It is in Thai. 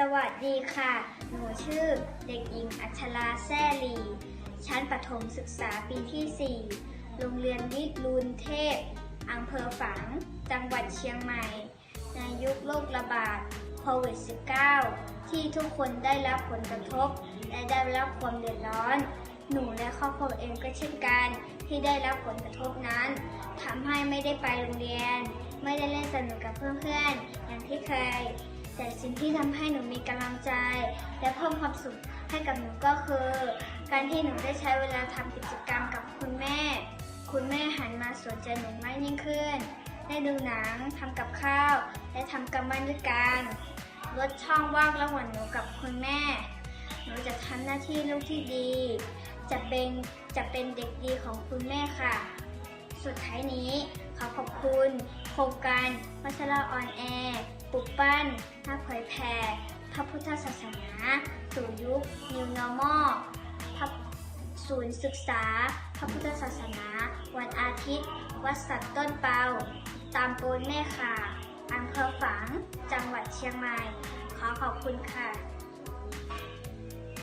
สวัสดีค่ะ หนูชื่อเด็กหญิงอัชราแซ่ลี ชั้นประถมศึกษาปีที่ 4 โรงเรียนวิรูลเทพ อำเภอฝางจังหวัดเชียงใหม่ ในยุคโรคระบาดโควิด -19 ที่ทุกคนได้รับผลกระทบ และได้รับความเดือดร้อน หนูและครอบครัวเองก็เช่นกัน ที่ได้รับผลกระทบนั้นทำให้ไม่ได้ไปโรงเรียน ไม่ได้เล่นสนุกกับเพื่อนๆอย่างที่เคย สิ่งที่ทำให้หนูมีกำลังใจ และเพิ่มความสุขให้กับหนูก็คือ การที่หนูได้ใช้เวลาทำกิจกรรมกับคุณแม่ คุณแม่หันมาสนใจหนูมากยิ่งขึ้น ได้ดูหนังทำกับข้าว และทำการบ้านด้วยกันลดช่องว่างระหว่างหนูกับคุณแม่ หนูจะทำหน้าที่ลูกที่ดี จะเป็นจะเป็นเด็กดีของคุณแม่ค่ะ สุดท้ายนี้ ขอขอบคุณ โครงการวัชระออนแอร์ปลุกปั้นนักเผยแผ่พระพุทธศาสนาสู่ยุค New Normal ศูนย์ศึกษา พระพุทธศาสนา วันอาทิตย์ วัดสันต้นเปา ตามปูนแม่ค่ะอำเภอฝางจังหวัดเชียงใหม่ ขอขอบคุณค่ะ